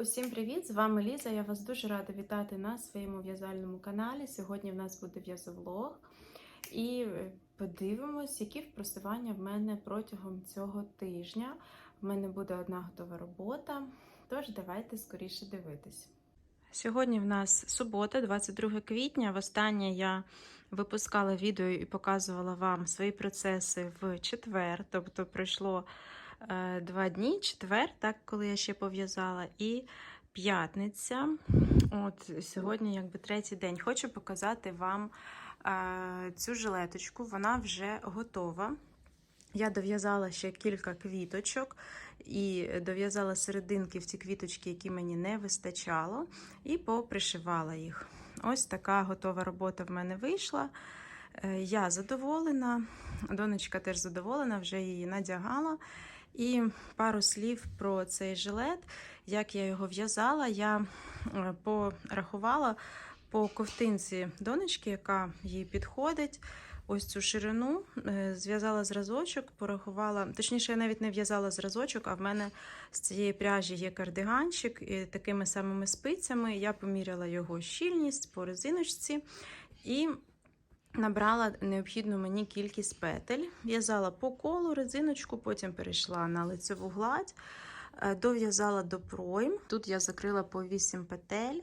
Усім привіт! З вами Ліза. Я вас дуже рада вітати на своєму в'язальному каналі. Сьогодні в нас буде в'язовлог. І е, подивимось, які впросування в мене протягом цього тижня. В мене буде одна готова робота. Тож давайте скоріше дивитись. Сьогодні в нас субота, 22 квітня. Востаннє я випускала відео і показувала вам свої процеси в четвер, тобто пройшло два дні, четвер, так, коли я ще пов'язала, і п'ятниця. От Сьогодні, якби третій день. Хочу показати вам е, цю жилеточку, вона вже готова. Я дов'язала ще кілька квіточок і дов'язала серединки в ці квіточки, які мені не вистачало, і попришивала їх. Ось така готова робота в мене вийшла. Е, Я задоволена, донечка теж задоволена, вже її надягала. І пару слів про цей жилет, як я його в'язала, я е, порахувала по ковтинці донечки, яка їй підходить. Ось цю ширину е, зв'язала зразочок, порахувала. Точніше, я навіть не в'язала зразочок, а в мене з цієї пряжі є кардиганчик і такими самими спицями. Я поміряла його щільність по резиночці і набрала необхідну мені кількість петель. В'язала по колу резиночку, потім перейшла на лицеву гладь, е, дов'язала до пройм. Тут я закрила по 8 петель.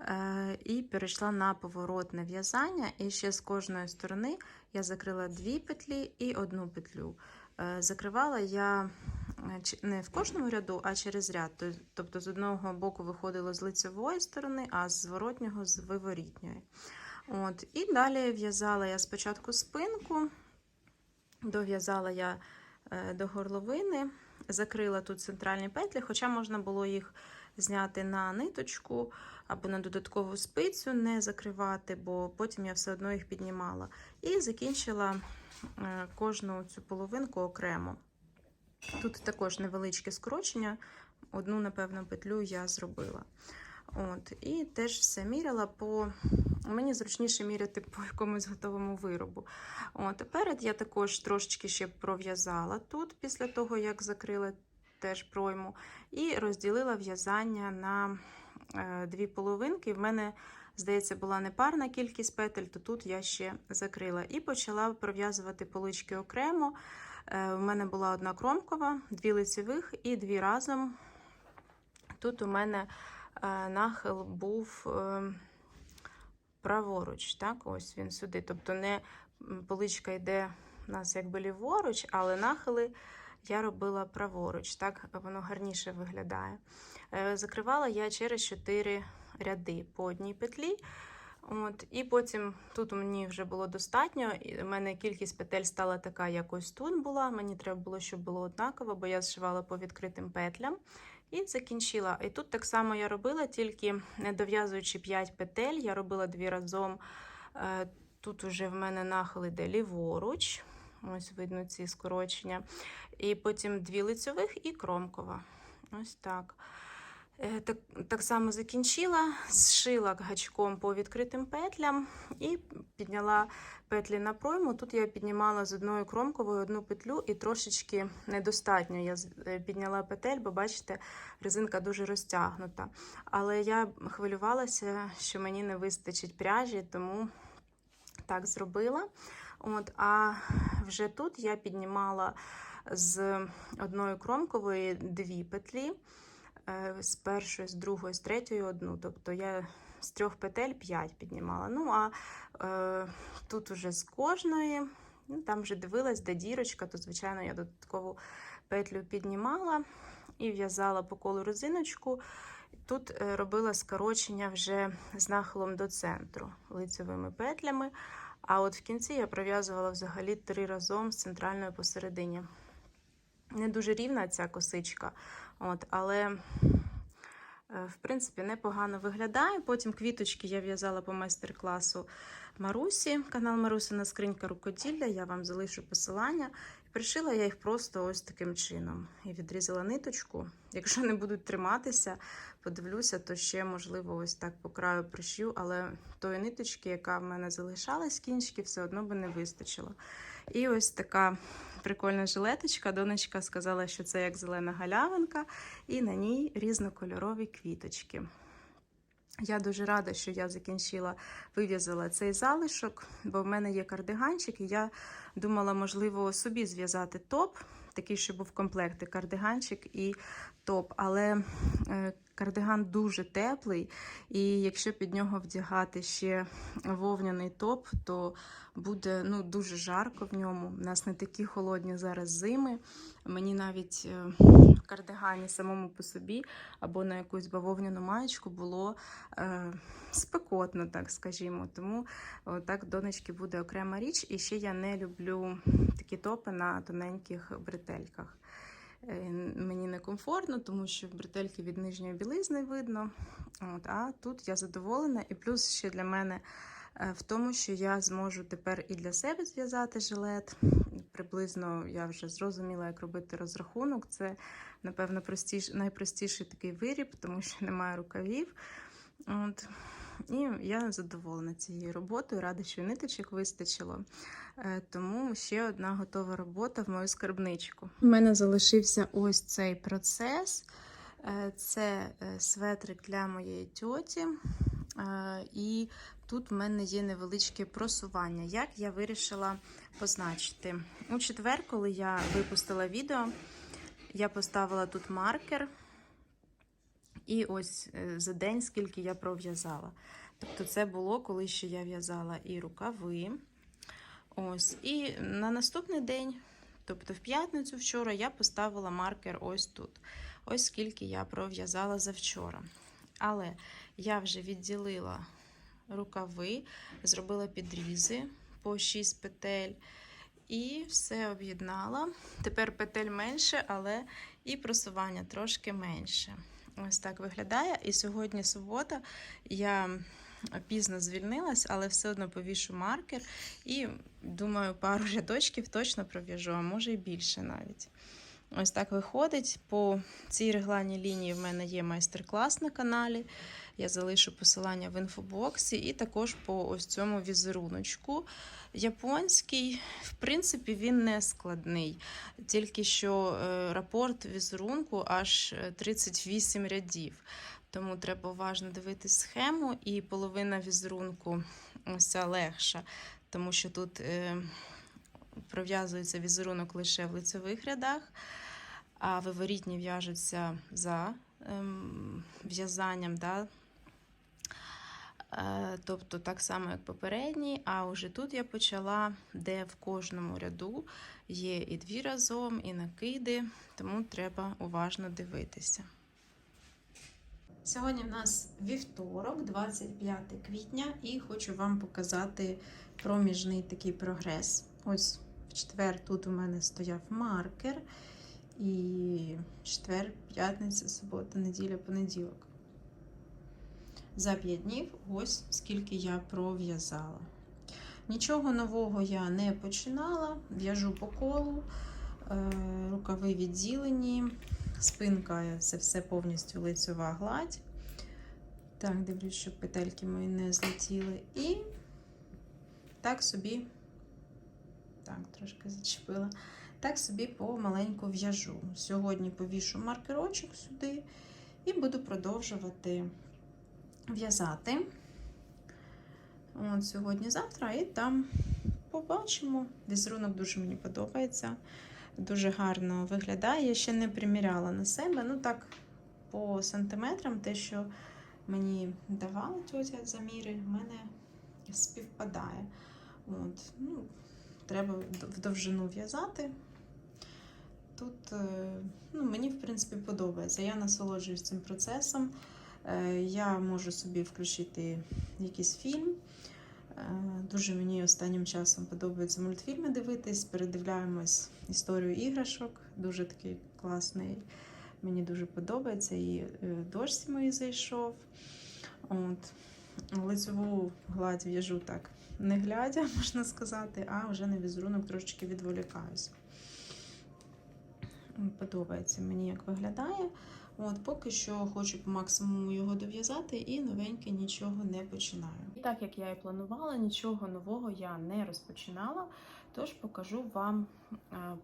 Е, І перейшла на поворотне в'язання. І ще з кожної сторони я закрила дві петлі і одну петлю. Е, Закривала я не в кожному ряду, а через ряд. Тобто з одного боку виходило з лицевої сторони, а з зворотнього з виворітньої. От. І далі в'язала я спочатку спинку, дов'язала я е, до горловини, закрила тут центральні петлі, хоча можна було їх зняти на ниточку або на додаткову спицю, не закривати, бо потім я все одно їх піднімала. І закінчила е, кожну цю половинку окремо. Тут також невеличке скорочення, одну, напевно, петлю я зробила. От, І теж все міряла по. Мені зручніше міряти по якомусь готовому виробу. От, Перед я також трошечки ще пров'язала тут, після того, як закрила теж пройму, і розділила в'язання на е, дві половинки. В мене, здається, була непарна кількість петель, то тут я ще закрила. І почала пров'язувати полички окремо. Е, в мене була одна кромкова, дві лицевих і дві разом. Тут у мене е, нахил був е, праворуч, так, ось він сюди. Тобто не поличка йде у нас якби ліворуч, але нахили я робила праворуч, так воно гарніше виглядає. Е, Закривала я через 4 ряди по одній петлі. От, І потім тут мені вже було достатньо. і У мене кількість петель стала така, як ось тут була. Мені треба було, щоб було однаково, бо я зшивала по відкритим петлям. І закінчила. І тут так само я робила, тільки не дов'язуючи 5 петель, я робила дві разом. Е, Тут уже в мене нахил ліворуч. Ось видно ці скорочення. І потім дві лицьових і кромкова. Ось так. Е, Так, так само закінчила, зшила гачком по відкритим петлям і підняла петлі на пройму. Тут я піднімала з одною кромковою одну петлю і трошечки недостатньо. Я е, підняла петель, бо бачите, резинка дуже розтягнута. Але я хвилювалася, що мені не вистачить пряжі, тому так зробила. От, а вже тут я піднімала з одної кромкової дві петлі, з першої, з другої, з третьої одну. Тобто я з трьох петель п'ять піднімала. Ну, а е, тут уже з кожної, ну, там вже дивилась, де дірочка, то, звичайно, я додаткову петлю піднімала і в'язала по колу резиночку. Тут е, робила скорочення вже з нахилом до центру лицевими петлями. А от в кінці я пров'язувала взагалі три разом з центральною посередині. Не дуже рівна ця косичка, от, але, е, в принципі, непогано виглядає. Потім квіточки я в'язала по майстер-класу Марусі, канал Марусина Скринька рукоділля. Я вам залишу посилання. Пришила я їх просто ось таким чином. І відрізала ниточку. Якщо не будуть триматися, подивлюся, то ще, можливо, ось так по краю пришью, але тої ниточки, яка в мене залишалась, кінчики, все одно би не вистачило. І ось така прикольна жилеточка. Донечка сказала, що це як зелена галявинка, і на ній різнокольорові квіточки. Я дуже рада, що я закінчила, вив'язала цей залишок, бо в мене є кардиганчик, і я думала, можливо, собі зв'язати топ, такий, щоб був комплект, кардиганчик і топ. Але е, кардиган дуже теплий, і якщо під нього вдягати ще вовняний топ, то буде ну, дуже жарко в ньому. У нас не такі холодні зараз зими. Мені навіть е, в кардигані самому по собі або на якусь бавовняну маєчку було е, спекотно, так скажімо. Тому так донечки буде окрема річ. І ще я не люблю такі топи на тоненьких бретельках. Е, Мені некомфортно, тому що бретельки від нижньої білизни видно. От, а тут я задоволена. І плюс ще для мене е, в тому, що я зможу тепер і для себе зв'язати жилет. Приблизно я вже зрозуміла, як робити розрахунок. Це, напевно, простіш, найпростіший такий виріб, тому що немає рукавів. От. І я задоволена цією роботою, рада, що ниточок вистачило. Е, Тому ще одна готова робота в мою скарбничку. У мене залишився ось цей процес. Е, Це е, светрик для моєї тьоті. І тут в мене є невеличке просування. Як я вирішила позначити? У четвер, коли я випустила відео, я поставила тут маркер. І ось е, за день, скільки я пров'язала. Тобто, це було, коли ще я в'язала і рукави. Ось. І на наступний день, тобто в п'ятницю вчора, я поставила маркер ось тут. Ось скільки я пров'язала завчора. Але я вже відділила рукави, зробила підрізи по 6 петель. І все об'єднала. Тепер петель менше, але і просування трошки менше. Ось так виглядає. І сьогодні субота. Я пізно звільнилась, але все одно повішу маркер. І думаю, пару рядочків точно пров'яжу, а може і більше навіть. Ось так виходить. По цій регланій лінії в мене є майстер-клас на каналі. Я залишу посилання в інфобоксі, і також по ось цьому візеруночку. Японський, в принципі, він не складний, тільки що е, рапорт візерунку аж 38 рядів. Тому треба уважно дивитись схему, і половина візерунку ось легша, тому що тут е, пров'язується візерунок лише в лицевих рядах, а виворітні в'яжуться за ем, в'язанням. Да? Е, Тобто так само, як попередній, а вже тут я почала, де в кожному ряду є і дві разом, і накиди, тому треба уважно дивитися. Сьогодні в нас вівторок, 25 квітня, і хочу вам показати проміжний такий прогрес. Ось в четвер тут у мене стояв маркер, і четвер, п'ятниця, субота, неділя, понеділок. За 5 днів ось скільки я пров'язала. Нічого нового я не починала, в'яжу по колу, е, рукави відділені, спинка це все повністю лицьова гладь. Так, дивлюсь, щоб петельки мої не злетіли. І так собі, так, трошки зачепила. Так собі помаленьку в'яжу. Сьогодні повішу маркерочок сюди і буду продовжувати в'язати. От Сьогодні-завтра, і там побачимо. Візерунок дуже мені подобається. Дуже гарно виглядає. Я ще не приміряла на себе. Ну так, по сантиметрам, те, що мені давала тьотя заміри, в мене співпадає. От, ну, Треба в довжину в'язати. Тут ну, мені, в принципі, подобається. Я насолоджуюсь цим процесом. Я можу собі включити якийсь фільм. Дуже мені останнім часом подобається мультфільми дивитись. Передивляємось історію іграшок. Дуже такий класний. Мені дуже подобається. І дощ мої зайшов. От. Лицеву гладь в'яжу так, не глядя, можна сказати, а вже на візерунок трошечки відволікаюсь. Подобається мені, як виглядає. От, Поки що хочу по максимуму його дов'язати і новеньке нічого не починаю. І так як я і планувала, нічого нового я не розпочинала, Тож покажу вам е,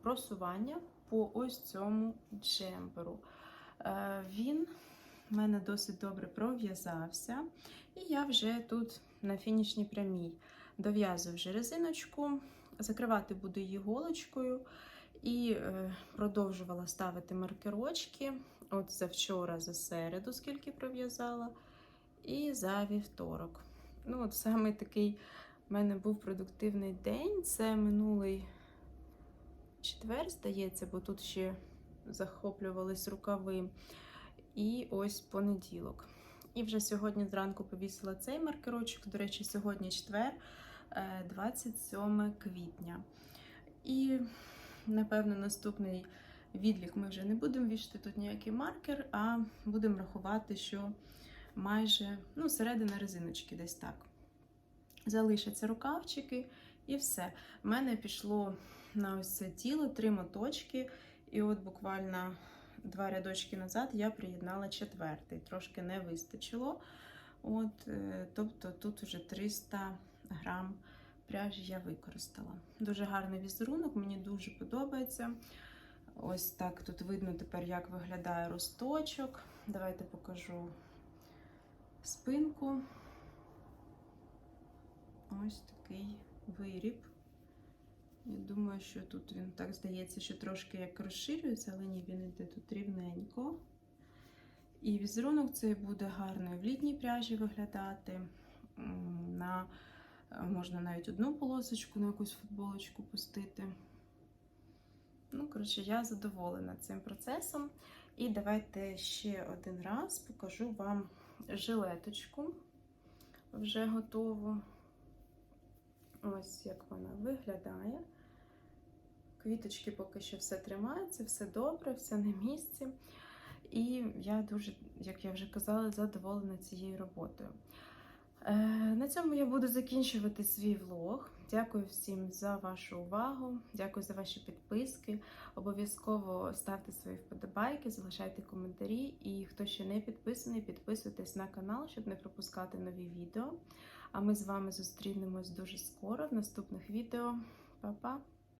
просування по ось цьому джемперу. Е, Він в мене досить добре пров'язався, і я вже тут на фінішній прямій дов'язую вже резиночку, закривати буду її голочкою і е, продовжувала ставити маркерочки. От за вчора, за середу, скільки пров'язала, і за вівторок. Ну, от саме такий в мене був продуктивний день. Це минулий четвер, здається, бо тут ще захоплювались рукави. І ось понеділок. І вже сьогодні зранку повісила цей маркерочок. До речі, сьогодні четвер, е, 27 квітня. І, напевно, наступний відлік ми вже не будемо вішати тут ніякий маркер, а будемо рахувати, що майже ну, середина резиночки десь так. Залишаться рукавчики і все. У мене пішло на ось це тіло три моточки, і от буквально два рядочки назад я приєднала четвертий. Трошки не вистачило. От, е, тобто тут вже 300 грам пряжі я використала. Дуже гарний візерунок, мені дуже подобається. Ось так тут видно тепер, як виглядає росточок. Давайте покажу спинку. Ось такий виріб. Я думаю, що тут він так здається, що трошки як розширюється, але ні, він йде тут рівненько. І візерунок цей буде гарно в літній пряжі виглядати. На, можна навіть одну полосочку на якусь футболочку пустити. Ну, коротше, я задоволена цим процесом. І давайте ще один раз покажу вам жилеточку вже готову. Ось як вона виглядає. Квіточки поки що все тримається, все добре, все на місці. І я дуже, як я вже казала, задоволена цією роботою. Е, на цьому я буду закінчувати свій влог. Дякую всім за вашу увагу, дякую за ваші підписки. Обов'язково ставте свої вподобайки, залишайте коментарі. І хто ще не підписаний, підписуйтесь на канал, щоб не пропускати нові відео. А ми з вами зустрінемось дуже скоро в наступних відео. Па-па!